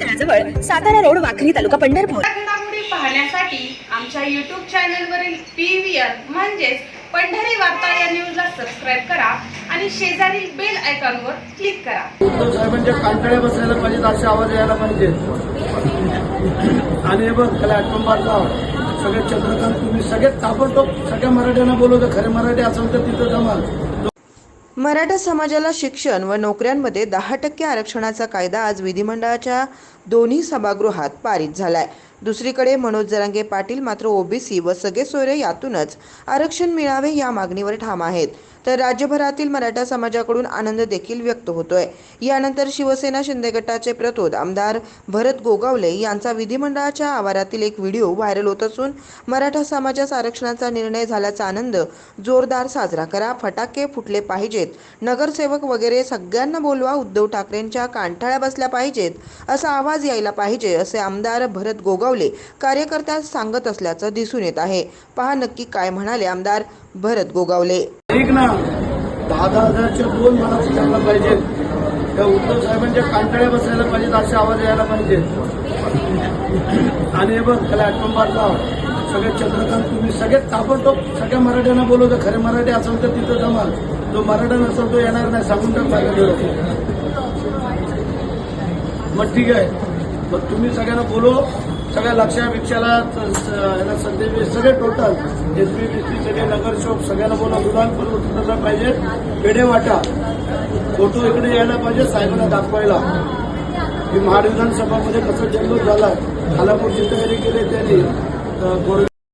तळाजवळ Satara road Wakhari तालुका पंढरपूर. पाहण्यासाठी आमच्या YouTube चॅनलवरील पी व्ही आर म्हणजेच पंढरी वार्ता या न्यूजला सबस्क्राईब करा आणि शेजारील बेल आयकॉनवर क्लिक करा. उद्धव साहेबांच्या कांटाळे बसायला पाहिजेत असे आवाज यायला पाहिजे. आणि हे बघ त्याला लाव सगळे चंद्रकांत तुम्ही सगळे ताबडतोब सगळ्या मराठ्यांना बोलवतो खरे मराठी असेल तर तिथं जमाल मराठा समाजाला शिक्षण व नोकऱ्यांमध्ये दहा टक्के आरक्षणाचा कायदा आज विधिमंडळाच्या दोन्ही सभागृहात पारित झालाय. दुसरीकडे मनोज जरांगे पाटील मात्र ओबीसी व सगळे सोयरे यातूनच आरक्षण मिळावे या मागणीवर ठाम आहेत. तर राज्यभरातील मराठा समाजाकडून आनंद देखील व्यक्त होतोय. यानंतर शिवसेना शिंदे गटाचे प्रतोद आमदार भरत गोगावले यांचा विधिमंडळाच्या आवारातील एक व्हिडिओ व्हायरल होत असून मराठा समाजास आरक्षणाचा निर्णय झाल्याचा आनंद जोरदार साजरा करा फटाके फुटले पाहिजेत. नगरसेवक वगैरे सगळ्यांना बोलवा उद्धव ठाकरेंच्या कांठाळ्या बसल्या पाहिजेत असा आवाज यायला पाहिजे असे आमदार भरत गोगावले कार्यकर्त्यास सांगत असल्याचं दिसून येत आहे. पहा नक्की काय म्हणाले आमदार भरत गोगावले. दहा हजारच्या दोन मला विचारला पाहिजे त्या उद्धव साहेबांच्या कांटाळ्या बसायला पाहिजेत असे आवाज यायला पाहिजे आणि हे बघ त्याला ॲटोंबार लाव सगळे चंद्रकांत तुम्ही सगळे ताबडतोब सगळ्या मराठ्यांना बोलवतो खरे मराठी असेल तर तिथं जमाल जो मराठा नसेल तो येणार नाही सांगून टाक माझ्या मग ठीक आहे. मग तुम्ही सगळ्यांना बोलो सगळ्या लक्षा भिक्षाला सध्या सगळे total S P B C सगळे नगरसेवक सगळ्यांना बोला उदाहरण करून पाहिजे. पेढे वाटा. फोटो इकडे यायला पाहिजे साहेबांना दाखवायला. की महाड विधानसभामध्ये कसं जन्म झाला. खालापूर जिल्ह्यामध्ये गेले त्यांनी.